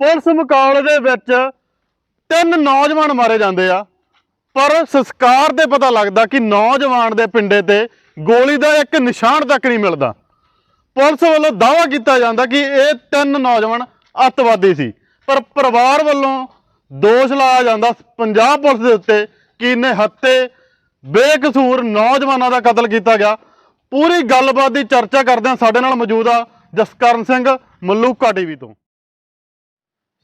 Police ਮੁਕਾਬਲੇ ਦੇ ਵਿੱਚ ਤਿੰਨ ਨੌਜਵਾਨ ਮਾਰੇ ਜਾਂਦੇ ਆ। ਪਰ ਸੰਸਕਾਰ ਤੇ ਪਤਾ ਲੱਗਦਾ ਕਿ ਨੌਜਵਾਨ ਦੇ ਪਿੰਡੇ ਤੇ ਗੋਲੀ ਦਾ ਇੱਕ ਨਿਸ਼ਾਨ ਤੱਕ ਨਹੀਂ ਮਿਲਦਾ। ਪੁਲਿਸ ਵੱਲੋਂ ਦਾਅਵਾ ਕੀਤਾ ਜਾਂਦਾ ਕਿ ਇਹ ਤਿੰਨ ਨੌਜਵਾਨ ਅੱਤਵਾਦੀ ਸੀ। ਪਰ ਪਰਿਵਾਰ ਵੱਲੋਂ ਦੋਸ਼ ਲਾਇਆ ਜਾਂਦਾ ਪੰਜਾਬ ਪੁਲਿਸ ਦੇ ਉੱਤੇ ਕਿ ਇਹਨੇ ਹੱਤੇ ਬੇਕਸੂਰ ਨੌਜਵਾਨਾਂ ਦਾ ਕਤਲ ਕੀਤਾ ਗਿਆ। ਪੂਰੀ ਗੱਲਬਾਤ ਦੀ ਚਰਚਾ ਕਰਦੇ ਹਾਂ ਸਾਡੇ ਨਾਲ ਮੌਜੂਦ ਆ ਜਸਕਰਨ ਸਿੰਘ, ਮੱਲੂਕਾ ਟੀਵੀ ਤੋਂ।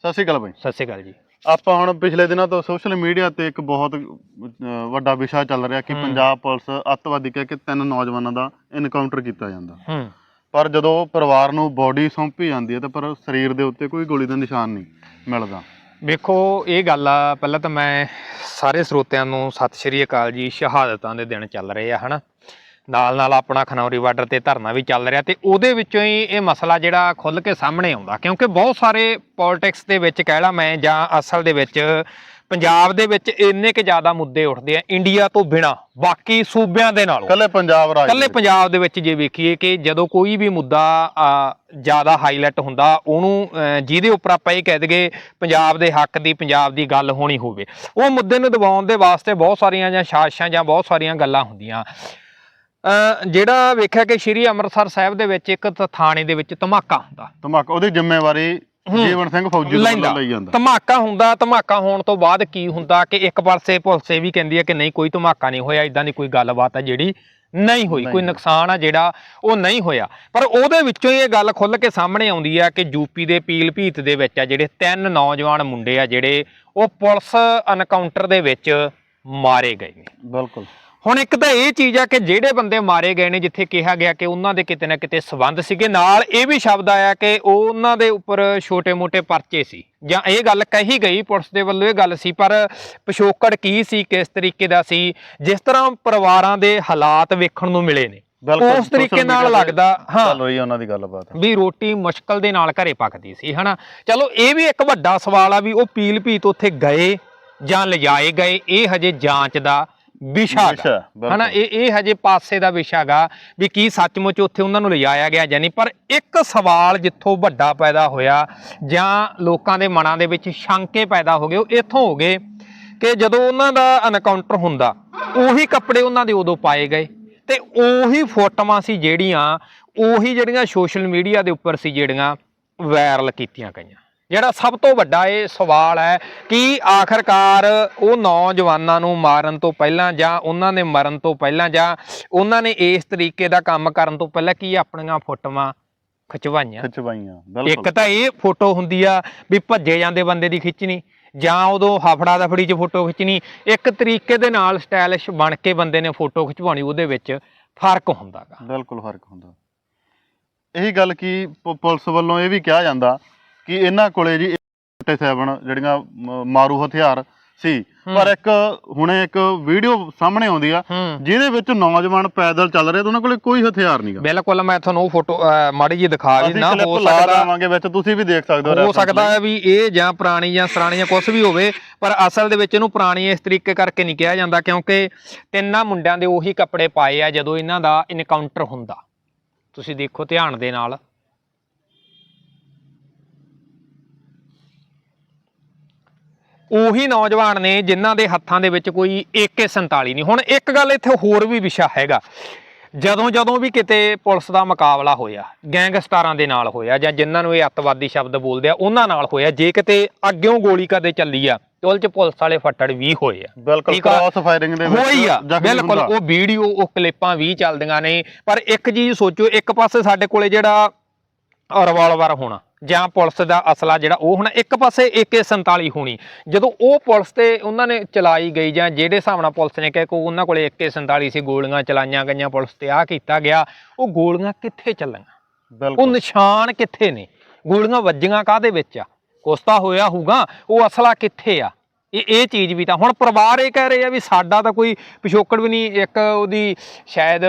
ਸਤਿ ਸ਼੍ਰੀ ਅਕਾਲ ਬਾਈ। ਸਤਿ ਸ਼੍ਰੀ ਅਕਾਲ ਜੀ। ਆਪਾਂ ਹੁਣ ਪਿਛਲੇ ਦਿਨਾਂ ਤੋਂ ਸੋਸ਼ਲ ਮੀਡੀਆ ਤੇ ਇੱਕ ਬਹੁਤ ਅਹ, ਵੱਡਾ ਵਿਸ਼ਾ ਚੱਲ ਰਿਹਾ ਕਿ। ਪੰਜਾਬ ਪੁਲਿਸ ਅੱਤਵਾਦੀ ਕਹਿ ਕੇ ਤਿੰਨ ਨੌਜਵਾਨਾਂ ਦਾ ਇਨਕਾਊਂਟਰ ਕੀਤਾ ਜਾਂਦਾ। ਹੂੰ। ਪਰ ਜਦੋਂ ਪਰਿਵਾਰ ਨੂੰ ਬੋਡੀ ਸੌਂਪੀ ਜਾਂਦੀ ਹੈ ਤਾਂ ਪਰ ਸਰੀਰ ਦੇ ਉੱਤੇ ਕੋਈ ਗੋਲੀ ਦਾ ਨਿਸ਼ਾਨ ਨਹੀਂ ਮਿਲਦਾ। ਵੇਖੋ ਇਹ ਗੱਲ ਆ ਪਹਿਲਾਂ ਤਾਂ ਮੈਂ ਸਾਰੇ ਸਰੋਤਿਆਂ ਨੂੰ ਸਤਿ ਸ਼੍ਰੀ ਅਕਾਲ ਜੀ ਸ਼ਹਾਦਤਾਂ ਦੇ ਦਿਨ ਚੱਲ ਰਹੇ ਆ ਹਨਾ? ਨਾਲ ਨਾਲ ਆਪਣਾ ਖਨੌਰੀ ਬਾਰਡਰ ਤੇ ਧਰਨਾ ਵੀ ਚੱਲ ਰਿਹਾ ਤੇ ਉਹਦੇ ਵਿੱਚੋਂ ਹੀ ਇਹ ਮਸਲਾ ਜਿਹੜਾ ਖੁੱਲ ਕੇ ਸਾਹਮਣੇ ਆਉਂਦਾ ਕਿਉਂਕਿ ਬਹੁਤ ਸਾਰੇ ਪੋਲਿਟਿਕਸ ਦੇ ਵਿੱਚ ਕਹਿ ਲਾ ਮੈਂ ਜਾਂ ਅਸਲ ਦੇ ਵਿੱਚ ਪੰਜਾਬ ਦੇ ਵਿੱਚ ਇੰਨੇ ਕਿ ਜ਼ਿਆਦਾ ਮੁੱਦੇ ਉੱਠਦੇ ਆ ਇੰਡੀਆ ਤੋਂ ਬਿਨਾ ਬਾਕੀ ਸੂਬਿਆਂ ਦੇ ਨਾਲੋਂ। ਕੱਲੇ ਪੰਜਾਬ ਰਾਜ ਕੱਲੇ ਪੰਜਾਬ ਦੇ ਵਿੱਚ ਜੇ ਵੇਖੀਏ ਕਿ ਜਦੋਂ ਕੋਈ ਵੀ ਮੁੱਦਾ ਜ਼ਿਆਦਾ ਹਾਈਲਾਈਟ ਹੁੰਦਾ ਉਹਨੂੰ ਜਿਹਦੇ ਉੱਪਰ ਆਪਾਂ ਇਹ ਕਹਿ ਦਈਏ ਪੰਜਾਬ ਦੇ ਹੱਕ ਦੀ ਪੰਜਾਬ ਦੀ ਗੱਲ ਹੋਣੀ ਹੋਵੇ। ਉਹ ਮੁੱਦੇ ਨੂੰ ਦਬਾਉਣ ਦੇ ਵਾਸਤੇ ਬਹੁਤ ਸਾਰੀਆਂ ਜਾਂ ਸਾਜ਼ਿਸ਼ਾਂ ਜਾਂ ਬਹੁਤ ਸਾਰੀਆਂ ਗੱਲਾਂ ਹੁੰਦੀਆਂ। ਜਿਹੜਾ ਵੇਖਿਆ ਕਿ ਸ਼੍ਰੀ ਅੰਮ੍ਰਿਤਸਰ ਸਾਹਿਬ ਦੇ ਵਿੱਚ ਇੱਕ ਥਾਣੇ ਦੇ ਵਿੱਚ ਧਮਾਕਾ ਹੁੰਦਾ। ਧਮਾਕਾ ਉਹਦੀ ਜ਼ਿੰਮੇਵਾਰੀ। ਜੀਵਨ ਸਿੰਘ ਫੌਜੀ ਵੱਲੋਂ ਲਈ ਜਾਂਦਾ। ਧਮਾਕਾ ਹੁੰਦਾ ਧਮਾਕਾ ਹੋਣ ਤੋਂ ਬਾਅਦ ਕੀ ਹੁੰਦਾ ਕਿ ਇੱਕ ਪਾਸੇ ਪੁਲਿਸ ਵੀ ਕਹਿੰਦੀ ਹੈ ਕਿ ਨਹੀਂ ਕੋਈ ਧਮਾਕਾ ਨਹੀਂ ਹੋਇਆ ਇਦਾਂ ਦੀ ਕੋਈ ਗੱਲਬਾਤ ਹੈ ਜਿਹੜੀ ਨਹੀਂ ਹੋਈ। ਕੋਈ। ਨੁਕਸਾਨ ਆ ਜਿਹੜਾ ਉਹ ਨਹੀਂ ਹੋਇਆ। ਪਰ ਉਹਦੇ ਵਿੱਚੋਂ ਹੀ ਇਹ ਗੱਲ ਖੁੱਲ ਕੇ ਸਾਹਮਣੇ ਆਉਂਦੀ ਆ ਕਿ ਯੂਪੀ ਦੇ ਪੀਲ ਭੀਤ ਦੇ ਵਿੱਚ ਆ ਜਿਹੜੇ ਤਿੰਨ ਨੌਜਵਾਨ ਮੁੰਡੇ ਆ ਜਿਹੜੇ ਉਹ ਪੁਲਿਸ ਐਨਕਾਊਂਟਰ ਦੇ ਵਿੱਚ ਮਾਰੇ ਗਏ ਨੇ। ਬਿਲਕੁਲ। ਹੁਣ ਇੱਕ ਤਾਂ ਇਹ ਚੀਜ਼ ਆ ਕਿ ਜਿਹੜੇ ਬੰਦੇ ਮਾਰੇ ਗਏ ਨੇ ਜਿੱਥੇ ਕਿਹਾ ਗਿਆ ਕਿ ਉਹਨਾਂ ਦੇ ਕਿਤੇ ਨਾ ਕਿਤੇ ਸਬੰਧ ਸੀਗੇ ਨਾਲ ਇਹ ਵੀ ਸ਼ਬਦ ਆਇਆ ਕਿ ਉਹ ਉਹਨਾਂ ਦੇ ਉੱਪਰ ਛੋਟੇ-ਮੋਟੇ ਪਰਚੇ ਸੀ। ਜਾਂ ਇਹ ਗੱਲ ਕਹੀ ਗਈ ਪੁਲਿਸ ਦੇ ਵੱਲੋਂ ਇਹ ਗੱਲ ਸੀ ਪਰ ਪਿਛੋਕੜ ਕੀ ਸੀ ਕਿਸ ਤਰੀਕੇ ਦਾ ਸੀ ਜਿਸ ਤਰ੍ਹਾਂ ਪਰਿਵਾਰਾਂ ਦੇ ਹਾਲਾਤ ਵੇਖਣ ਨੂੰ ਮਿਲੇ ਨੇ। ਉਸ ਤਰੀਕੇ ਨਾਲ ਲੱਗਦਾ ਹਾਂ। ਚੱਲ ਰਹੀ ਉਹਨਾਂ ਦੀ ਗੱਲਬਾਤ। ਵੀ ਰੋਟੀ ਮੁਸ਼ਕਲ ਦੇ ਨਾਲ ਘਰੇ ਪੱਕਦੀ ਸੀ ਹਨਾ? ਚਲੋ ਇਹ ਵੀ ਇੱਕ ਵੱਡਾ ਸਵਾਲ ਆ ਵੀ ਉਹ ਪੀਲ ਭੀਤ ਉੱਥੇ ਗਏ ਜਾਂ ਲਿਜਾਏ ਗਏ ਇਹ ਹਜੇ ਜਾਂਚ ਦਾ ਵਿਸ਼ਾ ਗਾ। ਬਿਲਕੁਲ। ਹਨਾ ਇਹ ਇਹ ਹਜੇ ਪਾਸੇ ਦਾ ਵਿਸ਼ਾ ਗਾ ਵੀ ਕੀ ਸੱਚਮੁੱਚ ਉੱਥੇ ਉਹਨਾਂ ਨੂੰ ਲਿਜਾਇਆ ਗਿਆ ਜਾਂ ਨਹੀਂ ਪਰ ਇੱਕ ਸਵਾਲ ਜਿੱਥੋਂ ਵੱਡਾ ਪੈਦਾ ਹੋਇਆ ਜਾਂ ਲੋਕਾਂ ਦੇ ਮਨਾਂ ਦੇ ਵਿੱਚ ਸ਼ੰਕੇ ਪੈਦਾ ਹੋ ਗਏ ਉਹ ਇੱਥੋਂ ਹੋ ਗਏ ਕਿ ਜਦੋਂ ਉਹਨਾਂ ਦਾ ਐਨਕਾਊਂਟਰ ਹੁੰਦਾ ਉਹੀ ਕੱਪੜੇ ਉਹਨਾਂ ਦੇ ਉਦੋਂ ਪਾਏ ਗਏ ਤੇ ਉਹੀ ਫੋਟੋਆਂ ਸੀ ਜਿਹੜੀਆਂ ਉਹੀ ਜਿਹੜੀਆਂ ਸੋਸ਼ਲ ਮੀਡੀਆ ਦੇ ਉੱਪਰ ਸੀ ਜਿਹੜੀਆਂ ਵਾਇਰਲ ਕੀਤੀਆਂ ਗਈਆਂ ਜਿਹੜਾ ਸਭ ਤੋਂ ਵੱਡਾ ਇਹ ਸਵਾਲ ਹੈ ਕਿ ਆਖਰਕਾਰ ਉਹ ਨੌਜਵਾਨਾਂ ਨੂੰ ਮਾਰਨ ਤੋਂ ਪਹਿਲਾਂ ਜਾਂ ਉਹਨਾਂ ਨੇ ਮਰਨ ਤੋਂ ਪਹਿਲਾਂ ਜਾਂ ਉਹਨਾਂ ਨੇ ਇਸ ਤਰੀਕੇ ਦਾ ਕੰਮ ਕਰਨ ਤੋਂ ਪਹਿਲਾਂ ਕੀ ਆਪਣੀਆਂ ਫੋਟੋਆਂ ਖਿਚਵਾਈਆਂ? ਖਿਚਵਾਈਆਂ ਇੱਕ ਤਾਂ ਇਹ ਫੋਟੋ ਹੁੰਦੀ ਆ ਵੀ ਭੱਜੇ ਜਾਂਦੇ ਬੰਦੇ ਦੀ ਖਿੱਚਣੀ ਜਾਂ ਉਦੋਂ ਹਫੜਾ ਦਫੜੀ 'ਚ ਫੋਟੋ ਖਿੱਚਣੀ ਇੱਕ ਤਰੀਕੇ ਦੇ ਨਾਲ ਸਟਾਈਲਿਸ਼ ਬਣ ਕੇ ਬੰਦੇ ਨੇ ਫੋਟੋ ਖਿਚਵਾਉਣੀ ਉਹਦੇ ਵਿੱਚ ਫ਼ਰਕ ਹੁੰਦਾਗਾ। ਬਿਲਕੁਲ ਫ਼ਰਕ ਹੁੰਦਾ। ਇਹੀ ਗੱਲ ਕੀ ਪੁਲਿਸ ਵੱਲੋਂ ਇਹ ਵੀ ਕਿਹਾ ਜਾਂਦਾ ਕਿ ਇਹਨਾਂ ਕੋਲੇ ਜੀ ਛੋਟੇ ਸੈਵਨ ਜਿਹੜੀਆਂ ਮ- ਮਾਰੂ ਹਥਿਆਰ ਸੀ। ਪਰ ਇੱਕ ਹੁਣੇ ਇੱਕ ਵੀਡੀਓ ਸਾਹਮਣੇ ਆਉਂਦੀ ਆ ਹੂੰ। ਜਿਹਦੇ ਵਿੱਚ ਨੌਜਵਾਨ ਪੈਦਲ ਚੱਲ ਰਹੇ ਤੇ ਉਹਨਾਂ ਕੋਲੇ ਕੋਈ ਹਥਿਆਰ ਨਹੀਂਗਾ ਬਿਲਕੁਲ ਮੈਂ ਤੁਹਾਨੂੰ ਉਹ ਫੋਟੋ ਮਾੜੀ ਜੀ ਦਿਖਾ ਵੀ ਅਸੀਂ ਨਾ ਕਲਿੱਪ ਹੋ ਲਾ ਸਕਦਾ ਦੇਵਾਂਗੇ ਵਿੱਚ ਤੁਸੀਂ ਵੀ ਦੇਖ ਸਕਦੇ ਹੋ ਹੋ ਸਕਦਾ। ਹੈ ਵੀ ਇਹ ਜਾਂ ਪੁਰਾਣੀ ਜਾਂ ਸਰਾਣੀ ਜਾਂ ਕੁਝ ਵੀ ਹੋਵੇ ਪਰ ਅਸਲ ਦੇ ਵਿੱਚ ਇਹਨੂੰ ਪੁਰਾਣੀ ਇਸ ਤਰੀਕੇ ਕਰਕੇ ਨਹੀਂ ਕਿਹਾ ਜਾਂਦਾ ਕਿਉਂਕਿ ਤਿੰਨਾਂ ਮੁੰਡਿਆਂ ਦੇ ਉਹੀ ਕੱਪੜੇ ਪਾਏ ਆ ਜਦੋਂ ਇਹਨਾਂ ਦਾ ਇਨਕਾਊਂਟਰ ਹੁੰਦਾ। ਤੁਸੀਂ ਦੇਖੋ ਧਿਆਨ ਦੇ ਨਾਲ। ਉਹੀ ਨੌਜਵਾਨ ਨੇ ਜਿਨ੍ਹਾਂ ਦੇ ਹੱਥਾਂ ਦੇ ਵਿੱਚ ਕੋਈ AK47 ਨਹੀਂ ਹੁਣ ਇੱਕ ਗੱਲ ਇੱਥੇ ਹੋਰ ਵੀ ਵਿਸ਼ਾ ਹੈਗਾ ਜਦੋਂ ਜਦੋਂ ਵੀ ਕਿਤੇ ਪੁਲਿਸ ਦਾ ਮੁਕਾਬਲਾ ਹੋਇਆ ਗੈਂਗਸਟਰਾਂ ਦੇ ਨਾਲ ਹੋਇਆ ਜਾਂ ਜਿਨ੍ਹਾਂ ਨੂੰ ਇਹ ਅੱਤਵਾਦੀ ਸ਼ਬਦ ਬੋਲਦੇ ਆ ਉਹਨਾਂ ਨਾਲ ਹੋਇਆ ਜੇ ਕਿਤੇ ਅੱਗਿਓਂ ਗੋਲੀ ਕਦੇ ਚੱਲੀ ਆ ਤੇ ਉਹਦੇ ਚ ਪੁਲਿਸ ਵਾਲੇ ਫੱਟੜ ਵੀ ਹੋਏ ਆ ਬਿਲਕੁਲ। ਕ੍ਰਾਸ ਫਾਇਰਿੰਗ ਦੇ ਵਿੱਚ ਹੋਈ ਆ ਜ਼ਖਮੀ ਬਿਲਕੁਲ। ਉਹ ਵੀਡੀਓ ਉਹ ਕਲਿੱਪਾਂ ਵੀ ਚੱਲਦੀਆਂ ਨੇ ਪਰ ਇੱਕ ਚੀਜ਼ ਸੋਚੋ ਇੱਕ ਪਾਸੇ ਸਾਡੇ ਕੋਲੇ ਜਿਹੜਾ ਰਿਵਾਲਵਰ ਹੋਣਾ ਜਾਂ ਪੁਲਿਸ ਦਾ ਅਸਲਾ ਜਿਹੜਾ ਉਹ ਹੋਣਾ ਇੱਕ ਪਾਸੇ AK47 ਹੋਣੀ। ਜਦੋਂ ਉਹ ਪੁਲਿਸ ਤੇ ਉਹਨਾਂ ਨੇ ਚਲਾਈ ਗਈ ਜਾਂ ਜਿਹੜੇ ਹਿਸਾਬ ਨਾਲ ਪੁਲਿਸ ਨੇ ਕਿਹਾ ਕਿ ਉਹਨਾਂ ਕੋਲੇ AK47 ਸੀ ਗੋਲੀਆਂ ਚਲਾਈਆਂ ਗਈਆਂ ਪੁਲਿਸ ਤੇ ਆ ਕੀਤਾ ਗਿਆ ਉਹ ਗੋਲੀਆਂ ਕਿੱਥੇ ਚੱਲੀਆਂ? ਉਹ ਨਿਸ਼ਾਨ ਕਿੱਥੇ ਨੇ? ਗੋਲੀਆਂ ਵੱਜੀਆਂ ਕਾਦੇ ਵਿੱਚ ਆ? ਕੁਛ ਤਾਂ ਹੋਇਆ ਹੋਊਗਾ ਉਹ ਅਸਲਾ ਕਿੱਥੇ ਆ? ਇਹ ਇਹ ਚੀਜ਼ ਵੀ ਤਾਂ ਹੁਣ ਪਰਿਵਾਰ ਇਹ ਕਹਿ ਰਹੇ ਆ ਵੀ ਸਾਡਾ ਤਾਂ ਕੋਈ ਪਿਛੋਕੜ ਵੀ ਨਹੀਂ ਇੱਕ ਉਹਦੀ ਸ਼ਾਇਦ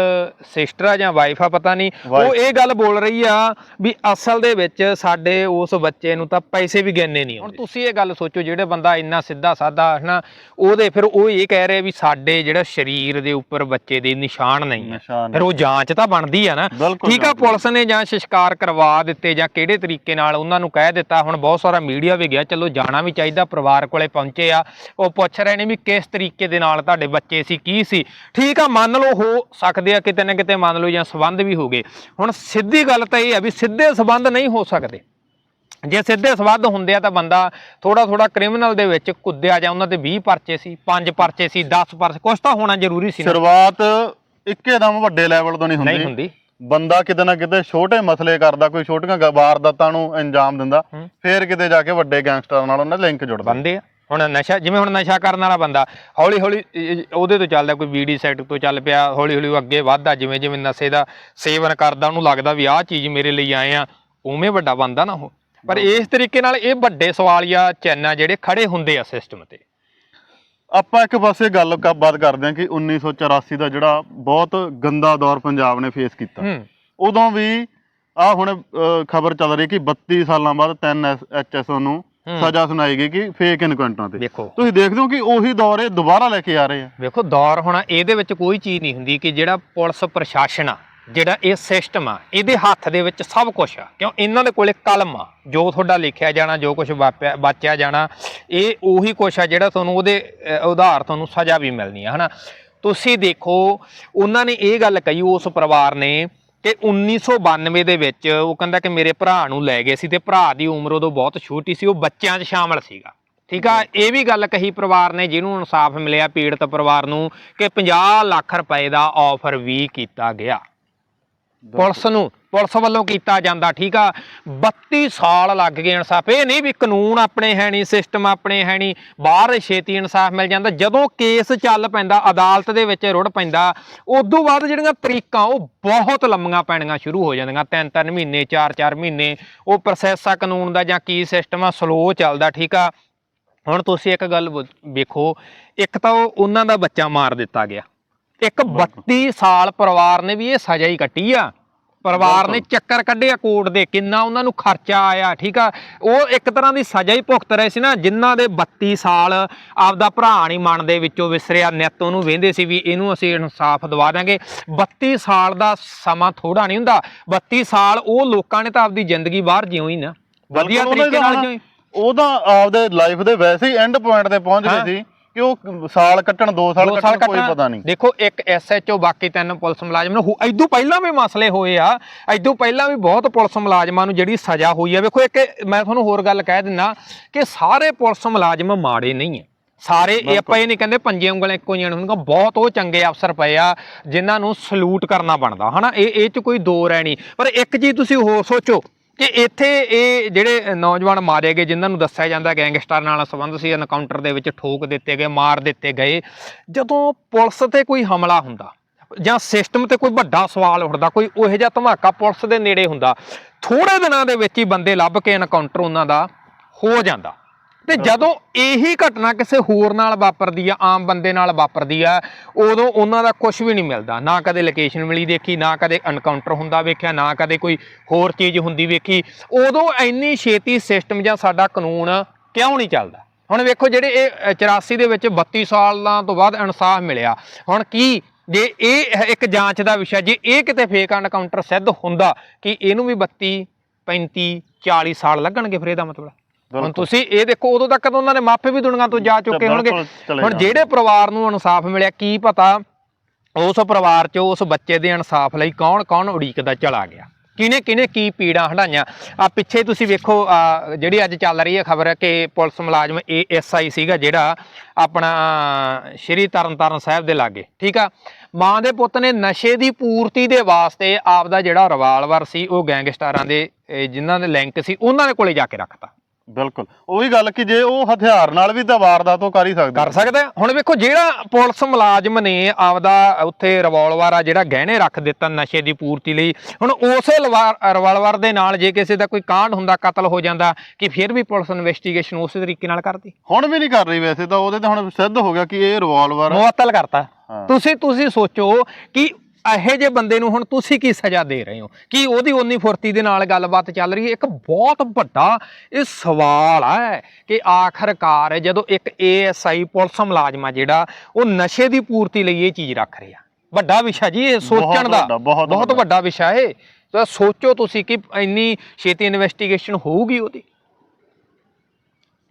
ਸਿਸਟਰ ਆ ਜਾਂ ਵਾਈਫ ਆ ਪਤਾ ਨਹੀਂ। ਉਹ। ਇਹ ਗੱਲ ਬੋਲ ਰਹੀ ਆ ਵੀ ਅਸਲ ਦੇ ਵਿੱਚ ਸਾਡੇ ਉਸ ਬੱਚੇ ਨੂੰ ਤਾਂ ਪੈਸੇ ਵੀ ਗਿਣਨੇ ਨਹੀਂ ਹੁਣ ਤੁਸੀਂ ਇਹ ਗੱਲ ਸੋਚੋ ਜਿਹੜੇ ਬੰਦਾ ਇੰਨਾ ਸਿੱਧਾ ਸਾਦਾ ਹਨਾ ਉਹਦੇ ਫਿਰ ਉਹ ਇਹ ਕਹਿ ਰਿਹਾ ਵੀ ਸਾਡੇ ਜਿਹੜਾ ਸਰੀਰ ਦੇ ਉੱਪਰ ਬੱਚੇ ਦੇ ਨਿਸ਼ਾਨ ਨਹੀਂ ਆ। ਫਿਰ ਉਹ ਜਾਂਚ ਤਾਂ ਬਣਦੀ ਆ ਨਾ। ਠੀਕ ਆ ਪੁਲਿਸ ਨੇ ਜਾਂ ਸ਼ਿਸ਼ਕਾਰ ਕਰਵਾ ਦਿੱਤੇ ਜਾਂ ਕਿਹੜੇ ਤਰੀਕੇ ਨਾਲ ਉਹਨਾਂ ਨੂੰ ਕਹਿ ਦਿੱਤਾ ਹੁਣ ਬਹੁਤ ਸਾਰਾ ਮੀਡੀਆ ਵੀ ਗਿਆ ਚਲੋ ਜਾਣਾ ਵੀ ਚਾਹੀਦਾ ਪਰਿਵਾਰ ਕੋਲੇ ਪਹੁੰਚੇ ਆ। ਉਹ ਪੁੱਛ ਰਹੇ ਨੇ ਵੀ ਕਿਸ ਤਰੀਕੇ ਦੇ ਨਾਲ ਤੁਹਾਡੇ ਬੱਚੇ ਸੀ ਕੀ ਸੀ? ਠੀਕ ਆ ਮੰਨ ਲਓ ਹੋ ਸਕਦੇ ਆ ਕਿਤੇ ਨਾ ਕਿਤੇ ਮੰਨ ਲਓ ਜਾਂ ਸਬੰਧ ਵੀ ਹੋ ਗਏ। ਹੁਣ ਸਿੱਧੀ ਗੱਲ ਤਾਂ ਇਹ ਆ ਵੀ ਸਿੱਧੇ ਸਬੰਧ ਨਹੀਂ ਹੋ ਸਕਦੇ। ਜੇ ਸਿੱਧੇ ਸਬੰਧ ਹੁੰਦੇ ਆ ਤਾਂ ਬੰਦਾ ਥੋੜਾ ਥੋੜਾ ਕ੍ਰਿਮੀਨਲ ਦੇ ਵਿੱਚ ਕੁੱਦਿਆ ਜਾਂ ਉਹਨਾਂ ਤੇ 20 ਪਰਚੇ ਸੀ 5 ਪਰਚੇ ਸੀ 10 ਪਰਚੇ ਕੁਛ ਤਾਂ ਹੋਣਾ ਜ਼ਰੂਰੀ ਸੀ ਸ਼ੁਰੂਆਤ ਇੱਕੇਦਮ ਵੱਡੇ ਲੈਵਲ ਤੋਂ ਨਹੀਂ ਨਹੀਂ ਹੁੰਦੀ। ਬੰਦਾ ਕਿਤੇ ਨਾ ਕਿਤੇ ਛੋਟੇ ਮਸਲੇ ਕਰਦਾ ਕੋਈ ਛੋਟੀਆਂ ਵਾਰਦਾਤਾਂ ਨੂੰ ਅੰਜਾਮ ਦਿੰਦਾ। ਫੇਰ ਕਿਤੇ ਜਾ ਕੇ ਵੱਡੇ ਗੈਂਗਸਟਰਾਂ ਨਾਲ ਉਹਨਾਂ ਲਿੰਕ ਜੁੜਦਾ। ਬੰਦੇ ਆ। ਹੁਣ ਨਸ਼ਾ ਜਿਵੇਂ ਹੁਣ ਨਸ਼ਾ ਕਰਨ ਵਾਲਾ ਬੰਦਾ ਹੌਲੀ ਹੌਲੀ ਉਹਦੇ ਤੋਂ ਚੱਲਦਾ ਕੋਈ ਬੀਡੀ ਸੈਟ ਤੋਂ ਚੱਲ ਪਿਆ ਹੌਲੀ ਹੌਲੀ ਅੱਗੇ ਵੱਧਦਾ ਜਿਵੇਂ ਜਿਵੇਂ ਨਸ਼ੇ ਦਾ ਸੇਵਨ ਕਰਦਾ ਉਹਨੂੰ ਲੱਗਦਾ ਵੀ ਆਹ ਚੀਜ਼ ਮੇਰੇ ਲਈ ਆਏ ਆ ਉਵੇਂ ਵੱਡਾ ਬੰਦਾ ਨਾ ਉਹ। ਪਰ ਇਸ ਤਰੀਕੇ ਨਾਲ ਇਹ ਵੱਡੇ ਸਵਾਲੀਆ ਚੈਨਾ ਜਿਹੜੇ ਖੜੇ ਹੁੰਦੇ ਆ ਸਿਸਟਮ ਤੇ। ਆਪਾਂ ਇੱਕ ਪਾਸੇ ਗੱਲ ਬਾਤ ਕਰਦੇ ਹਾਂ ਕਿ 1984 ਦਾ ਜਿਹੜਾ ਬਹੁਤ ਗੰਦਾ ਦੌਰ ਪੰਜਾਬ ਨੇ ਫੇਸ ਕੀਤਾ। ਉਦੋਂ ਵੀ ਆ ਹੁਣ ਖਬਰ ਚੱਲ ਰਹੀ ਕਿ 32 ਸਾਲਾਂ ਬਾਅਦ 3 ਐਚਐਸਓ ਨੂੰ। ਸਜ਼ਾ ਸੁਣਾਈ ਗਈ ਕਿ ਫੇਕ ਇਨਕਾਊਂਟਰਾਂ ਤੇ। ਵੇਖੋ। ਤੁਸੀਂ ਦੇਖਦੇ ਹੋ ਕਿ ਉਹੀ ਦੌਰ ਇਹ ਦੁਬਾਰਾ ਲੈ ਕੇ ਆ ਰਹੇ ਆ। ਵੇਖੋ ਦੌਰ ਹੋਣਾ ਇਹਦੇ ਵਿੱਚ ਕੋਈ ਚੀਜ਼ ਨਹੀਂ ਹੁੰਦੀ ਕਿ ਜਿਹੜਾ ਪੁਲਿਸ ਪ੍ਰਸ਼ਾਸਨ ਆ ਜਿਹੜਾ ਇਹ ਸਿਸਟਮ ਆ ਇਹਦੇ ਹੱਥ ਦੇ ਵਿੱਚ ਸਭ ਕੁਝ ਆ। ਕਿਉਂ? ਇਹਨਾਂ ਦੇ ਕੋਲੇ ਕਲਮ ਆ। ਜੋ ਤੁਹਾਡਾ ਲਿਖਿਆ ਜਾਣਾ ਜੋ ਕੁਝ ਵਾਪਿਆ ਬਾਚਿਆ ਜਾਣਾ ਇਹ ਉਹੀ ਕੁਝ ਆ ਜਿਹੜਾ ਤੁਹਾਨੂੰ ਉਹਦੇ ਉਧਾਰ ਤੁਹਾਨੂੰ ਸਜ਼ਾ ਵੀ ਮਿਲਣੀ ਆ ਹਨਾ? ਤੁਸੀਂ ਦੇਖੋ ਉਹਨਾਂ ਨੇ ਇਹ ਗੱਲ ਕਹੀ ਉਸ ਪਰਿਵਾਰ ਨੇ ਕਿ 1992 ਦੇ ਵਿੱਚ ਉਹ ਕਹਿੰਦਾ ਕਿ ਮੇਰੇ ਭਰਾ ਨੂੰ ਲੈ ਗਏ ਸੀ ਤੇ ਭਰਾ ਦੀ ਉਮਰ ਉਦੋਂ ਬਹੁਤ ਛੋਟੀ ਸੀ ਉਹ ਬੱਚਿਆਂ 'ਚ ਸ਼ਾਮਲ ਸੀਗਾ। ਠੀਕ ਆ? ਇਹ ਵੀ ਗੱਲ ਕਹੀ ਪਰਿਵਾਰ ਨੇ ਜਿਹਨੂੰ ਇਨਸਾਫ ਮਿਲਿਆ ਪੀੜਤ ਪਰਿਵਾਰ ਨੂੰ ਕਿ 50 ਲੱਖ ਰੁਪਏ ਦਾ ਆਫਰ ਵੀ ਕੀਤਾ ਗਿਆ। ਪੁਲਿਸ ਨੂੰ, ਪੁਲਿਸ ਵੱਲੋਂ ਕੀਤਾ ਜਾਂਦਾ, ਠੀਕ ਆ? 32 ਸਾਲ ਲੱਗ ਗਏ ਇਨਸਾਫ, ਇਹ ਨਹੀਂ ਵੀ ਕਾਨੂੰਨ ਆਪਣੇ ਹੈ ਨਹੀਂ ਸਿਸਟਮ ਆਪਣੇ ਹੈ ਨਹੀਂ, ਬਾਹਰ ਛੇਤੀ ਇਨਸਾਫ ਮਿਲ ਜਾਂਦਾ, ਜਦੋਂ ਕੇਸ ਚੱਲ ਪੈਂਦਾ, ਅਦਾਲਤ ਦੇ ਵਿੱਚ ਰੁੜ ਪੈਂਦਾ, ਉਦੋਂ ਬਾਅਦ ਜਿਹੜੀਆਂ ਤਰੀਕਾਂ, ਉਹ ਬਹੁਤ ਲੰਮੀਆਂ ਪੈਣੀਆਂ ਸ਼ੁਰੂ ਹੋ ਜਾਂਦੀਆਂ ਤਿੰਨ ਤਿੰਨ ਮਹੀਨੇ ਚਾਰ ਚਾਰ ਮਹੀਨੇ, ਉਹ ਪ੍ਰੋਸੈਸ ਆ ਕਾਨੂੰਨ ਦਾ ਜਾਂ ਕੀ ਸਿਸਟਮ ਆ ਸਲੋ ਚੱਲਦਾ, ਠੀਕ ਆ? ਹੁਣ ਤੁਸੀਂ ਇੱਕ ਗੱਲ ਵ- ਵੇਖੋ, ਇੱਕ ਤਾਂ ਉਹਨਾਂ ਦਾ ਬੱਚਾ ਮਾਰ ਦਿੱਤਾ ਗਿਆ। ਇੱਕ 32 ਸਾਲ ਪਰਿਵਾਰ ਨੇ ਵੀ ਇਹ ਸਜ਼ਾ ਹੀ ਕੱਟੀ ਆ। ਪਰਿਵਾਰ ਨੇ ਚੱਕਰ ਕੱਢਿਆ ਕੋਰਟ ਦੇ ਕਿੰਨਾ ਉਹਨਾਂ ਨੂੰ ਖਰਚਾ ਆਇਆ ਠੀਕ ਆ? ਉਹ ਇੱਕ ਤਰ੍ਹਾਂ ਦੀ ਸਜ਼ਾ ਹੀ ਭੁਗਤ ਰਹੇ ਸੀ ਨਾ ਜਿਨ੍ਹਾਂ ਦੇ 32 ਸਾਲ ਆਪਦਾ ਭਰਾ ਨਹੀਂ ਮੰਨਦੇ ਵਿੱਚੋਂ ਵਿਸਰਿਆ ਨਿੱਤ ਉਹਨੂੰ ਵੇਂਦੇ ਸੀ ਵੀ ਇਹਨੂੰ ਅਸੀਂ ਇਨਸਾਫ ਦਵਾ ਦਾਂਗੇ 32 ਸਾਲ ਦਾ ਸਮਾਂ ਥੋੜਾ ਨਹੀਂ ਹੁੰਦਾ 32 ਸਾਲ ਉਹ ਲੋਕਾਂ ਨੇ ਤਾਂ ਆਪਦੀ ਜ਼ਿੰਦਗੀ ਬਾਹਰ ਜਿਉਈ ਨਾ। ਵਧੀਆ ਤਰੀਕੇ ਨਾਲ ਜਿਉਈ ਉਹਦਾ ਆਪਦੇ ਲਾਈਫ ਦੇ ਵੈਸੇ ਹੀ ਐਂਡ ਪੁਆਇੰਟ ਤੇ ਪਹੁੰਚ ਹਾਂ। ਗਏ ਸੀ। ਕਿ ਉਹ ਸਾਲ ਕੱਟਣ 2 ਸਾਲ ਦੋ ਸਾਲ ਕੱਟਣ। ਕੋਈ। ਪਤਾ ਨਹੀਂ। ਦੇਖੋ ਇੱਕ ਐਸਐਚਓ ਬਾਕੀ ਤਿੰਨ ਪੁਲਿਸ ਮੁਲਾਜ਼ਮ ਨੂੰ ਐਦੋਂ ਪਹਿਲਾਂ ਵੀ ਮਸਲੇ ਹੋਏ ਆ ਐਦੋਂ ਪਹਿਲਾਂ ਵੀ ਬਹੁਤ ਪੁਲਿਸ ਮੁਲਾਜ਼ਮਾਂ ਨੂੰ ਜਿਹੜੀ ਸਜ਼ਾ ਹੋਈ ਆ। ਵੇਖੋ ਇੱਕ ਮੈਂ ਤੁਹਾਨੂੰ ਹੋਰ ਗੱਲ ਕਹਿ ਦਿੰਦਾ ਕਿ ਸਾਰੇ ਪੁਲਿਸ ਮੁਲਾਜ਼ਮ ਮਾੜੇ ਨਹੀਂ ਆ। ਸਾਰੇ ਇਹ ਆਪਾਂ ਇਹ ਨਹੀਂ ਕਹਿੰਦੇ ਪੰਜੇ ਉਂਗਲਾਂ ਇੱਕੋ ਜਿਹੀਆਂ ਹੁੰਦੀਆਂ ਬਹੁਤ ਉਹ ਚੰਗੇ ਅਫਸਰ ਪਏ ਆ ਜਿਨ੍ਹਾਂ ਨੂੰ ਸਲੂਟ ਕਰਨਾ ਬਣਦਾ। ਹਨਾ ਇਹ ਇਹ ਚ ਕੋਈ ਦੋ ਰਹਿ ਨਹੀਂ। ਪਰ ਇੱਕ ਚੀਜ਼ ਤੁਸੀਂ ਹੋਰ ਸੋਚੋ ਕਿ ਇੱਥੇ ਇਹ ਜਿਹੜੇ ਨੌਜਵਾਨ ਮਾਰੇ ਗਏ, ਜਿਨ੍ਹਾਂ ਨੂੰ ਦੱਸਿਆ ਜਾਂਦਾ ਗੈਂਗਸਟਰ ਨਾਲ ਸੰਬੰਧ ਸੀ ਐਨਕਾਊਂਟਰ ਦੇ ਵਿੱਚ ਠੋਕ ਦਿੱਤੇ ਗਏ, ਮਾਰ ਦਿੱਤੇ ਗਏ। ਜਦੋਂ ਪੁਲਿਸ ਤੇ ਕੋਈ ਹਮਲਾ ਹੁੰਦਾ ਜਾਂ ਸਿਸਟਮ ਤੇ ਕੋਈ ਵੱਡਾ ਸਵਾਲ ਉੱਠਦਾ, ਕੋਈ ਉਹੋ ਜਿਹਾ ਧਮਾਕਾ ਪੁਲਿਸ ਦੇ ਨੇੜੇ ਹੁੰਦਾ ਥੋੜੇ ਦਿਨਾਂ ਦੇ ਵਿੱਚ ਹੀ ਬੰਦੇ ਲੱਭ ਕੇ ਐਨਕਾਊਂਟਰ ਉਹਨਾਂ ਦਾ ਹੋ ਜਾਂਦਾ। ਤੇ ਜਦੋਂ ਇਹੀ ਘਟਨਾ ਕਿਸੇ ਹੋਰ ਨਾਲ ਵਾਪਰਦੀ ਆ ਆਮ ਬੰਦੇ ਨਾਲ ਵਾਪਰਦੀ ਆ ਉਦੋਂ ਉਹਨਾਂ ਦਾ ਕੁਝ ਵੀ ਨਹੀਂ ਮਿਲਦਾ। ਨਾ ਕਦੇ ਲੋਕੇਸ਼ਨ ਮਿਲੀ ਦੇਖੀ ਨਾ ਕਦੇ ਐਨਕਾਊਂਟਰ ਹੁੰਦਾ ਵੇਖਿਆ ਨਾ ਕਦੇ ਕੋਈ ਹੋਰ ਚੀਜ਼ ਹੁੰਦੀ ਵੇਖੀ। ਉਦੋਂ ਇੰਨੀ ਛੇਤੀ ਸਿਸਟਮ ਜਾਂ ਸਾਡਾ ਕਾਨੂੰਨ ਕਿਉਂ ਨਹੀਂ ਚੱਲਦਾ? ਹੁਣ ਵੇਖੋ ਜਿਹੜੇ ਇਹ ਅ, 84 ਦੇ ਵਿੱਚ 32 ਸਾਲਾਂ ਤੋਂ ਬਾਅਦ ਇਨਸਾਫ ਮਿਲਿਆ। ਹੁਣ ਕੀ ਜੇ ਇਹ ਇੱਕ ਜਾਂਚ ਦਾ ਵਿਸ਼ਾ ਜੇ ਇਹ ਕਿਤੇ ਫੇਕ ਐਨਕਾਊਂਟਰ ਸਿੱਧ ਹੁੰਦਾ ਕਿ ਇਹਨੂੰ ਵੀ 32 35 40 ਸਾਲ ਲੱਗਣਗੇ ਫਿਰ ਇਹਦਾ ਮਤਲਬ? ਹੁਣ। ਤੁਸੀਂ ਇਹ ਦੇਖੋ ਉਦੋਂ ਤੱਕ ਤਾਂ ਉਹਨਾਂ ਦੇ ਮਾਪੇ ਵੀ ਦੁਨੀਆ ਤੋਂ ਜਾ ਚੁੱਕੇ ਹੋਣਗੇ। ਹੁਣ। ਜਿਹੜੇ ਪਰਿਵਾਰ ਨੂੰ ਇਨਸਾਫ ਮਿਲਿਆ ਕੀ ਪਤਾ ਉਸ ਪਰਿਵਾਰ 'ਚ ਉਸ ਬੱਚੇ ਦੇ ਇਨਸਾਫ ਲਈ ਕੌਣ ਕੌਣ ਉਡੀਕਦਾ ਚਲਾ ਗਿਆ। ਕਿਨੇ ਕਿਨੇ ਕੀ ਪੀੜਾਂ ਹਟਾਈਆਂ ਆ ਪਿੱਛੇ ਤੁਸੀਂ ਵੇਖੋ ਜਿਹੜੀ ਅੱਜ ਚੱਲ ਰਹੀ ਹੈ ਖਬਰ ਕਿ ਪੁਲਿਸ ਮੁਲਾਜ਼ਮ ਏਐਸਆਈ ਸੀਗਾ ਜਿਹੜਾ ਆਪਣਾ ਸ਼੍ਰੀ ਤਰਨਤਾਰਨ ਸਾਹਿਬ ਦੇ ਲਾਗੇ ਠੀਕ ਆ? ਮਾਂ ਦੇ ਪੁੱਤ ਨੇ ਨਸ਼ੇ ਦੀ ਪੂਰਤੀ ਦੇ ਵਾਸਤੇ ਆਪਦਾ ਜਿਹੜਾ ਰਿਵਾਲਵਰ ਸੀ ਉਹ ਗੈਂਗਸਟਰਾਂ ਦੇ ਜਿਨ੍ਹਾਂ ਦੇ ਲਿੰਕ ਸੀ ਉਹਨਾਂ ਦੇ ਕੋਲੇ ਜਾ ਕੇ ਰੱਖਤਾ। ਬਿਲਕੁਲ। ਉਹੀ ਗੱਲ ਕਿ ਜੇ ਉਹ ਹਥਿਆਰ ਨਾਲ ਵੀ ਤਾਂ ਵਾਰਦਾਤ ਉਹ ਕਰ ਹੀ ਸਕਦਾ ਕਰ ਸਕਦਾ ਹੈ। ਹੁਣ ਵੇਖੋ ਜਿਹੜਾ ਪੁਲਿਸ ਮੁਲਾਜ਼ਮ ਨੇ ਆਪਦਾ ਉੱਥੇ ਰਿਵਾਲਵਰ ਆ ਜਿਹੜਾ ਗਹਿਣੇ ਰੱਖ ਦਿੱਤਾ ਨਸ਼ੇ ਦੀ ਪੂਰਤੀ ਲਈ ਹੁਣ ਉਸੇ ਰਿਵਾਲਵਰ ਦੇ ਨਾਲ ਜੇ ਕਿਸੇ ਦਾ ਕੋਈ ਕਾਂਡ ਹੁੰਦਾ ਕਤਲ ਹੋ ਜਾਂਦਾ ਕਿ ਫਿਰ ਵੀ ਪੁਲਿਸ ਇਨਵੈਸਟੀਗੇਸ਼ਨ ਉਸੇ ਤਰੀਕੇ ਨਾਲ ਕਰਦੀ? ਹੁਣ ਵੀ ਨਹੀਂ ਕਰ ਰਹੀ ਵੈਸੇ ਤਾਂ ਉਹਦੇ ਤੇ ਹੁਣ ਸਿੱਧ ਹੋ ਗਿਆ ਕਿ ਇਹ ਰਿਵਾਲਵਰ ਮੁਅੱਤਲ ਕਰਤਾ। ਹਾਂ। ਤੁਸੀਂ ਤੁਸੀਂ ਸੋਚੋ ਕਿ ਇਹੋ ਜਿਹੇ ਬੰਦੇ ਨੂੰ ਹੁਣ ਤੁਸੀਂ ਕੀ ਸਜ਼ਾ ਦੇ ਰਹੇ ਹੋ? ਕਿ ਉਹਦੀ ਉਨੀ ਫੁਰਤੀ ਦੇ ਨਾਲ ਗੱਲਬਾਤ ਚੱਲ ਰਹੀ ਹੈ? ਇੱਕ ਬਹੁਤ ਵੱਡਾ ਇਹ ਸਵਾਲ ਹੈ ਕਿ ਆਖਰਕਾਰ ਜਦੋਂ ਇੱਕ ਏਐਸਆਈ ਪੁਲਿਸ ਮੁਲਾਜ਼ਮ ਆ ਜਿਹੜਾ ਉਹ ਨਸ਼ੇ ਦੀ ਪੂਰਤੀ ਲਈ ਇਹ ਚੀਜ਼ ਰੱਖ ਰਿਹਾ। ਵੱਡਾ ਵਿਸ਼ਾ ਜੀ ਇਹ ਸੋਚਣ ਦਾ। ਬਹੁਤ ਵੱਡਾ। ਵਿਸ਼ਾ ਹੈ ਤਾਂ ਸੋਚੋ ਤੁਸੀਂ ਕਿ ਇੰਨੀ ਛੇਤੀ ਇਨਵੈਸਟੀਗੇਸ਼ਨ ਹੋਊਗੀ ਉਹਦੀ?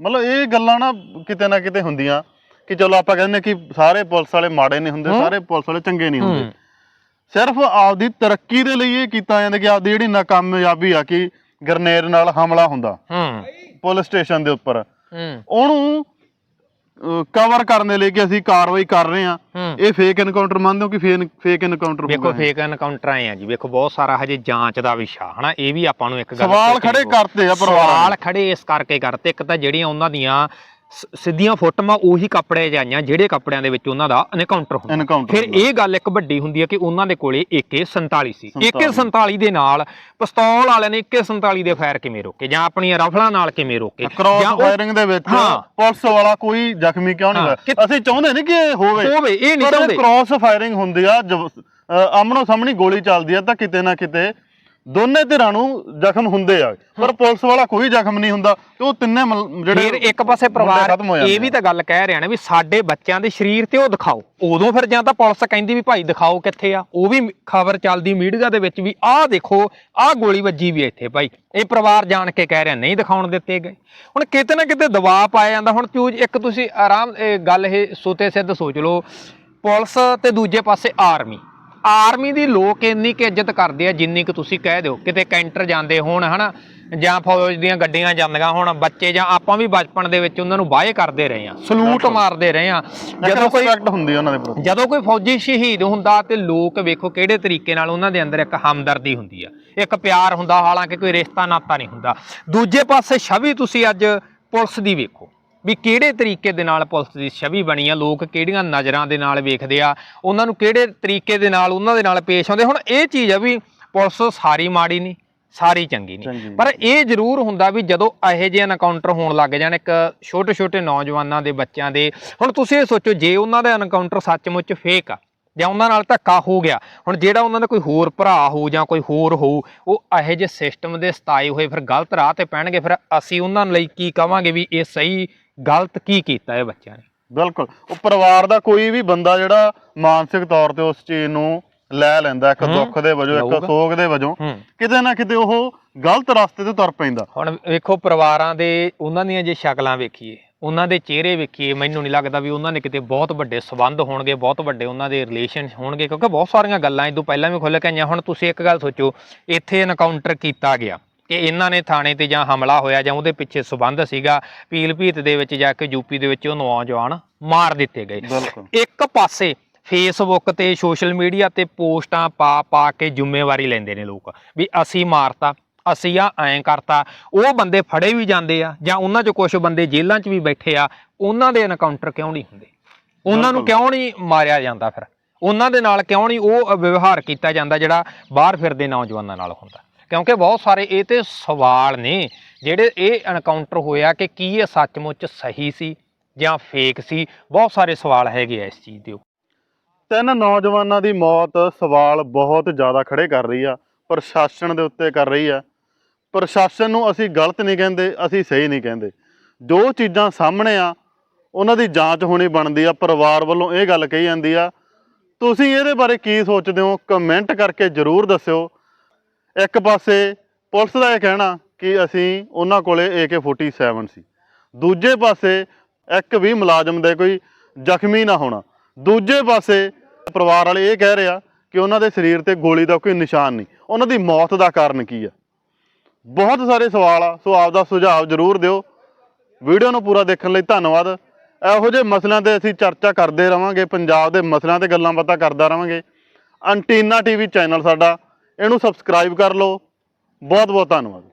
ਮਤਲਬ ਇਹ ਗੱਲਾਂ ਨਾ ਕਿਤੇ ਨਾ ਕਿਤੇ ਹੁੰਦੀਆਂ ਕਿ ਚਲੋ ਆਪਾਂ ਕਹਿੰਦੇ ਕਿ ਸਾਰੇ ਪੁਲਿਸ ਵਾਲੇ ਮਾੜੇ ਨਹੀਂ ਹੁੰਦੇ ਸਾਰੇ ਪੁਲਿਸ ਵਾਲੇ ਚੰਗੇ ਨਹੀਂ ਹੁੰਦੇ। ਸਿਰਫ ਆਪਦੀ ਤਰੱਕੀ ਦੇ ਲਈ ਇਹ ਕੀਤਾ ਜਾਂਦਾ ਕਿ ਆਪਦੀ ਜਿਹੜੀ ਨਾਕਾਮਯਾਬੀ ਆ ਕਿ ਗਰਨੇਡ ਨਾਲ ਹਮਲਾ ਹੁੰਦਾ। ਹੂੰ। ਪੁਲਿਸ ਸਟੇਸ਼ਨ ਦੇ ਉੱਪਰ। ਹੂੰ। ਉਹਨੂੰ ਕਵਰ ਕਰਨ ਦੇ ਲਈ ਕਿ ਅਸੀਂ ਕਾਰਵਾਈ ਕਰ ਰਹੇ ਹਾਂ। ਹੂੰ। ਇਹ ਫੇਕ ਐਨਕਾਊਂਟਰ ਮੰਨਦੇ ਹੋ ਕਿ ਫੇਕ ਐਨਕਾਊਂਟਰ ਵੇਖੋ ਫੇਕ ਐਨਕਾਊਂਟਰ ਆਏ ਆ ਜੀ। ਵੇਖੋ ਬਹੁਤ ਸਾਰਾ ਹਜੇ ਜਾਂਚ ਦਾ ਵਿਸ਼ਾ ਹਨਾ? ਇਹ ਵੀ ਆਪਾਂ ਨੂੰ ਇੱਕ ਗੱਲ ਸਵਾਲ ਖੜੇ। ਕਰਤੇ ਆ ਪਰਿਵਾਰਾਂ। ਸਵਾਲ ਖੜੇ ਇਸ ਕਰਕੇ ਕਰਤੇ। ਇੱਕ ਤਾਂ ਜਿਹੜੀਆਂ ਉਹਨਾਂ ਦੀਆਂ ਸਿੱਧੀਆਂ ਫੋਟੋਆਂ ਉਹੀ ਕੱਪੜੇ ਜਾਈਆਂ ਜਿਹੜੇ ਕੱਪੜਿਆਂ ਦੇ ਵਿੱਚ ਉਹਨਾਂ ਦਾ ਐਨਕਾਊਂਟਰ ਹੁੰਦਾ। ਫਿਰ ਇਹ ਗੱਲ ਇੱਕ ਵੱਡੀ ਹੁੰਦੀ ਹੈ ਕਿ ਉਹਨਾਂ ਦੇ ਕੋਲੇ AK47 ਸੀ। 47 AK47 ਦੇ ਨਾਲ ਪਿਸਤੌਲ ਵਾਲਿਆਂ ਨੇ AK47 ਦੇ ਫਾਇਰ ਕਿਵੇਂ ਰੋਕੇ? ਜਾਂ ਆਪਣੀਆਂ ਰਫਲਾਂ ਨਾਲ ਕਿਵੇਂ ਰੋਕੇ? ਕ੍ਰਾਸ ਉਹ- ਫਾਇਰਿੰਗ ਦੇ ਵਿੱਚ ਹਾਂ। ਪੁਲਿਸ ਵਾਲਾ ਕੋਈ ਜ਼ਖਮੀ ਕਿਉਂ ਨਹੀਂ ਹਾਂ, ਹੋਇਆ? ਕਿ- ਅਸੀਂ ਚਾਹੁੰਦੇ ਨਹੀਂ ਕਿ ਇਹ ਹੋਵੇ। ਹੋਵੇ ਇਹ ਨਹੀਂ ਪਰ ਚਾਹੁੰਦੇ। ਕ੍ਰਾਸ ਫਾਇਰਿੰਗ ਹੁੰਦੀ ਆ ਜਬ- ਅ, ਆਮਣੋ ਸਾਹਮਣੀ ਗੋਲੀ ਚੱਲਦੀ ਆ ਤਾਂ ਕਿਤੇ ਨਾ ਕਿਤੇ ਦੋਨੇ ਧਿਰਾਂ ਨੂੰ ਜ਼ਖਮ ਹੁੰਦੇ ਆ ਪਰ ਪੁਲਿਸ ਵਾਲਾ ਕੋਈ ਜ਼ਖਮ ਨਹੀਂ ਹੁੰਦਾ ਤੇ ਉਹ ਤਿੰਨੇ ਮਲ- ਜਿਹੜੇ ਫਿਰ ਇੱਕ ਪਾਸੇ ਮੁੰਡੇ ਪਰਿਵਾਰ ਖਤਮ ਹੋ ਜਾਂਦੇ ਇਹ ਵੀ। ਤਾਂ ਗੱਲ ਕਹਿ ਰਿਹਾ ਨਾ ਵੀ ਸਾਡੇ ਬੱਚਿਆਂ ਦੇ ਸਰੀਰ ਤੇ ਉਹ ਦਿਖਾਓ। ਉਦੋਂ ਫਿਰ ਜਾਂ ਤਾਂ ਪੁਲਿਸ ਕਹਿੰਦੀ ਵੀ ਭਾਈ ਦਿਖਾਓ ਕਿੱਥੇ ਆ। ਉਹ ਵੀ ਖਬਰ ਚੱਲਦੀ ਮੀਡੀਆ ਦੇ ਵਿੱਚ ਵੀ ਆਹ ਦੇਖੋ ਆਹ ਗੋਲੀ ਵੱਜੀ ਵੀ ਇੱਥੇ ਭਾਈ। ਇਹ ਪਰਿਵਾਰ ਜਾਣ ਕੇ ਕਹਿ ਰਿਹਾ ਨਹੀਂ ਦਿਖਾਉਣ ਦਿੱਤੇ ਗਏ। ਹੁਣ ਕਿਤੇ ਨਾ ਕਿਤੇ ਦਬਾਅ ਪਾਇਆ ਜਾਂਦਾ। ਹੁਣ ਚੂਜ ਇੱਕ ਤੁਸੀਂ ਆਰਾਮ ਇਹ ਗੱਲ ਇਹ ਸੋਤੇ ਸਿੱਧ ਸੋਚ ਲਓ। ਪੁਲਿਸ ਤੇ ਦੂਜੇ ਪਾਸੇ ਆਰਮੀ। ਆਰਮੀ ਦੀ ਲੋਕ ਇੰਨੀ ਕਿ ਇੱਜ਼ਤ ਕਰਦੇ ਆ ਜਿੰਨੀ ਕਿ ਤੁਸੀਂ ਕਹਿ ਦਿਓ। ਕਿਤੇ ਕੈਂਟਰ ਜਾਂਦੇ ਹੋਣ ਹਨਾ ਜਾਂ ਫੌਜ ਦੀਆਂ ਗੱਡੀਆਂ ਜਾਂਦੀਆਂ ਹੁਣ ਬੱਚੇ ਜਾਂ ਆਪਾਂ ਵੀ ਬਚਪਨ ਦੇ ਵਿੱਚ ਉਹਨਾਂ ਨੂੰ ਬਾਏ ਕਰਦੇ ਰਹੇ ਆ ਸਲੂਟ ਮਾਰਦੇ ਰਹੇ ਆ ਜਦੋਂ ਕੋਈ ਰਿਸਪੈਕਟ ਹੁੰਦੀ ਉਹਨਾਂ ਦੇ ਪ੍ਰਤੀ। ਜਦੋਂ ਕੋਈ ਫੌਜੀ ਸ਼ਹੀਦ ਹੁੰਦਾ ਤੇ ਲੋਕ ਵੇਖੋ ਕਿਹੜੇ ਤਰੀਕੇ ਨਾਲ ਉਹਨਾਂ ਦੇ ਅੰਦਰ ਇੱਕ ਹਮਦਰਦੀ ਹੁੰਦੀ ਆ। ਇੱਕ ਪਿਆਰ ਹੁੰਦਾ ਹਾਲਾਂਕਿ ਕੋਈ ਰਿਸ਼ਤਾ ਨਾਤਾ ਨਹੀਂ ਹੁੰਦਾ। ਦੂਜੇ ਪਾਸੇ ਛਵੀ ਤੁਸੀਂ ਅੱਜ ਪੁਲਿਸ ਦੀ ਵੇਖੋ। ਵੀ ਕਿਹੜੇ ਤਰੀਕੇ ਦੇ ਨਾਲ ਪੁਲਿਸ ਦੀ ਛਵੀ ਬਣੀ ਆ ਲੋਕ ਕਿਹੜੀਆਂ ਨਜ਼ਰਾਂ ਦੇ ਨਾਲ ਵੇਖਦੇ ਆ ਉਹਨਾਂ ਨੂੰ ਕਿਹੜੇ ਤਰੀਕੇ ਦੇ ਨਾਲ ਉਹਨਾਂ ਦੇ ਨਾਲ ਪੇਸ਼ ਆਉਂਦੇ ਹੁਣ ਇਹ ਚੀਜ਼ ਆ ਵੀ ਪੁਲਿਸ ਸਾਰੀ ਮਾੜੀ ਨਹੀਂ ਸਾਰੀ ਚੰਗੀ ਨਹੀਂ ਨਹੀਂ। ਪਰ ਇਹ ਜ਼ਰੂਰ ਹੁੰਦਾ ਵੀ ਜਦੋਂ ਇਹੋ ਜਿਹੇ ਐਨਕਾਊਂਟਰ ਹੋਣ ਲੱਗ ਜਾਣ ਇੱਕ ਛੋਟੇ ਛੋਟੇ ਨੌਜਵਾਨਾਂ ਦੇ ਬੱਚਿਆਂ ਦੇ ਹੁਣ ਤੁਸੀਂ ਇਹ ਸੋਚੋ ਜੇ ਉਹਨਾਂ ਦਾ ਐਨਕਾਊਂਟਰ ਸੱਚਮੁੱਚ ਫੇਕ ਆ ਜਾਂ ਉਹਨਾਂ ਨਾਲ ਧੱਕਾ ਹੋ ਗਿਆ ਹੁਣ ਜਿਹੜਾ ਉਹਨਾਂ ਦਾ ਕੋਈ ਹੋਰ ਭਰਾ ਹੋ ਜਾਂ ਕੋਈ ਹੋਰ ਹੋ ਉਹ ਇਹੋ ਜਿਹੇ ਸਿਸਟਮ ਦੇ ਸਤਾਏ ਹੋਏ ਫਿਰ ਗਲਤ ਰਾਹ ਤੇ ਪੈਣਗੇ ਫਿਰ ਅਸੀਂ ਉਹਨਾਂ ਲਈ ਕੀ ਕਵਾਂਗੇ ਵੀ ਇਹ ਸਹੀ ਗਲਤ ਕੀ ਕੀਤਾ ਇਹ ਬੱਚਿਆਂ ਨੇ? ਬਿਲਕੁਲ। ਉਹ ਪਰਿਵਾਰ ਦਾ ਕੋਈ ਵੀ ਬੰਦਾ ਜਿਹੜਾ ਮਾਨਸਿਕ ਤੌਰ ਤੇ ਉਸ ਚੀਜ਼ ਨੂੰ ਲੈ ਲੈਂਦਾ ਇੱਕ। ਦੁੱਖ ਦੇ ਵਜੋਂ ਇੱਕ। ਸੋਗ ਦੇ ਵਜੋਂ ਕਿਤੇ ਨਾ ਕਿਤੇ ਉਹ ਗਲਤ ਰਸਤੇ ਤੇ ਤੁਰ ਪੈਂਦਾ। ਹੁਣ ਵੇਖੋ ਪਰਿਵਾਰਾਂ ਦੇ ਉਹਨਾਂ ਦੀਆਂ ਜੇ ਸ਼ਕਲਾਂ ਵੇਖੀਏ ਉਹਨਾਂ ਦੇ ਚਿਹਰੇ ਵੇਖੀਏ ਮੈਨੂੰ ਨਹੀਂ ਲੱਗਦਾ ਵੀ ਉਹਨਾਂ ਨੇ ਕਿਤੇ ਬਹੁਤ ਵੱਡੇ ਸਬੰਧ ਹੋਣਗੇ ਬਹੁਤ ਵੱਡੇ ਉਹਨਾਂ ਦੇ ਰਿਲੇਸ਼ਨ ਹੋਣਗੇ ਕਿਉਂਕਿ ਬਹੁਤ ਸਾਰੀਆਂ ਗੱਲਾਂ ਇਹ ਤੋਂ ਪਹਿਲਾਂ ਵੀ ਖੁੱਲ੍ਹ ਕੇ ਆਈਆਂ ਹੁਣ ਤੁਸੀਂ ਇੱਕ ਗੱਲ ਸੋਚੋ ਇੱਥੇ ਐਨਕਾਊਂਟਰ ਕੀਤਾ ਗਿਆ। ਕਿ ਇਹਨਾਂ ਨੇ ਥਾਣੇ ਤੇ ਜਾਂ ਹਮਲਾ ਹੋਇਆ ਜਾਂ ਉਹਦੇ ਪਿੱਛੇ ਸਬੰਧ ਸੀਗਾ ਪੀਲ ਭੀਤ ਦੇ ਵਿੱਚ ਜਾ ਕੇ ਯੂਪੀ ਦੇ ਵਿੱਚ ਉਹ ਨੌਜਵਾਨ ਮਾਰ ਦਿੱਤੇ ਗਏ। ਇੱਕ ਪਾਸੇ ਫੇਸਬੁੱਕ ਤੇ ਸੋਸ਼ਲ ਮੀਡੀਆ ਤੇ ਪੋਸਟਾਂ ਪਾ ਪਾ ਕੇ ਜ਼ਿੰਮੇਵਾਰੀ ਲੈਂਦੇ ਨੇ ਲੋਕ ਵੀ ਅਸੀਂ ਮਾਰਤਾ ਅਸੀਂ ਆ ਐਂ ਕਰਤਾ ਉਹ ਬੰਦੇ ਫੜੇ ਵੀ ਜਾਂਦੇ ਆ ਜਾਂ ਉਹਨਾਂ 'ਚ ਕੁਝ ਬੰਦੇ ਜੇਲ੍ਹਾਂ 'ਚ ਵੀ ਬੈਠੇ ਆ ਉਹਨਾਂ ਦੇ ਐਨਕਾਊਂਟਰ ਕਿਉਂ ਨਹੀਂ ਹੁੰਦੇ? ਉਹਨਾਂ ਨੂੰ। ਕਿਉਂ ਨਹੀਂ ਮਾਰਿਆ ਜਾਂਦਾ ਫਿਰ? ਉਹਨਾਂ ਦੇ ਨਾਲ ਕਿਉਂ ਨਹੀਂ ਉਹ ਵਿਵਹਾਰ ਕੀਤਾ ਜਾਂਦਾ ਜਿਹੜਾ ਬਾਹਰ ਫਿਰਦੇ ਨੌਜਵਾਨਾਂ ਨਾਲ ਹੁੰਦਾ? ਕਿਉਂਕਿ ਬਹੁਤ ਸਾਰੇ ਇਹ ਤੇ ਸਵਾਲ ਨੇ ਜਿਹੜੇ ਇਹ ਐਨਕਾਊਂਟਰ ਹੋਇਆ ਕਿ ਕੀ ਇਹ ਸੱਚਮੁੱਚ ਸਹੀ ਸੀ ਜਾਂ ਫੇਕ ਸੀ। ਬਹੁਤ ਸਾਰੇ ਸਵਾਲ ਹੈਗੇ ਆ ਇਸ ਚੀਜ਼ ਦੇ ਉੱਪਰ। ਤਿੰਨ ਨੌਜਵਾਨਾਂ ਦੀ ਮੌਤ ਸਵਾਲ ਬਹੁਤ ਜ਼ਿਆਦਾ ਖੜੇ ਕਰ ਰਹੀ ਆ, ਪ੍ਰਸ਼ਾਸਨ ਦੇ ਉੱਤੇ ਕਰ ਰਹੀ ਆ। ਪ੍ਰਸ਼ਾਸਨ ਨੂੰ ਅਸੀਂ ਗਲਤ ਨਹੀਂ ਕਹਿੰਦੇ, ਅਸੀਂ ਸਹੀ ਨਹੀਂ ਕਹਿੰਦੇ। ਜੋ ਚੀਜ਼ਾਂ ਸਾਹਮਣੇ ਆ, ਉਹਨਾਂ ਦੀ ਜਾਂਚ ਹੋਣੀ ਬਣਦੀ ਆ, ਪਰਿਵਾਰ ਵੱਲੋਂ ਇਹ ਗੱਲ ਕਹੀ ਜਾਂਦੀ ਆ। ਤੁਸੀਂ ਇਹਦੇ ਬਾਰੇ ਕੀ ਸੋਚਦੇ ਹੋ? ਕਮੈਂਟ ਕਰਕੇ ਜਰੂਰ ਦੱਸਿਓ। ਇੱਕ ਪਾਸੇ ਪੁਲਿਸ ਦਾ ਇਹ ਕਹਿਣਾ ਕਿ ਅਸੀਂ ਉਹਨਾਂ ਕੋਲੇ AK47 ਸੀ। ਦੂਜੇ ਪਾਸੇ ਇੱਕ ਵੀ ਮੁਲਾਜ਼ਮ ਦੇ ਕੋਈ ਜ਼ਖਮੀ ਨਾ ਹੋਣਾ। ਦੂਜੇ ਪਾਸੇ ਪਰਿਵਾਰ ਵਾਲੇ ਇਹ ਕਹਿ ਰਿਹਾ ਕਿ ਉਹਨਾਂ ਦੇ ਸਰੀਰ ਤੇ ਗੋਲੀ ਦਾ ਕੋਈ ਨਿਸ਼ਾਨ ਨਹੀਂ। ਉਹਨਾਂ ਦੀ ਮੌਤ ਦਾ ਕਾਰਨ ਕੀ ਆ? ਬਹੁਤ ਸਾਰੇ ਸਵਾਲ ਆ, ਸੋ ਆਪ ਦਾ ਸੁਝਾਅ ਜ਼ਰੂਰ ਦਿਓ। ਵੀਡੀਓ ਨੂੰ ਪੂਰਾ ਦੇਖਣ ਲਈ ਧੰਨਵਾਦ। ਇਹੋ ਜਿਹੇ ਮਸਲਿਆਂ ਤੇ ਅਸੀਂ ਚਰਚਾ ਕਰਦੇ ਰਵਾਂਗੇ, ਪੰਜਾਬ ਦੇ ਮਸਲਿਆਂ ਤੇ ਗੱਲਾਂ ਬਾਤਾਂ ਕਰਦਾ ਰਵਾਂਗੇ। ਅੰਟੀਨਾ ਟੀਵੀ ਚੈਨਲ ਸਾਡਾ ਇਹਨੂੰ ਸਬਸਕ੍ਰਾਈਬ ਕਰ ਲਓ। ਬਹੁਤ ਬਹੁਤ ਧੰਨਵਾਦ।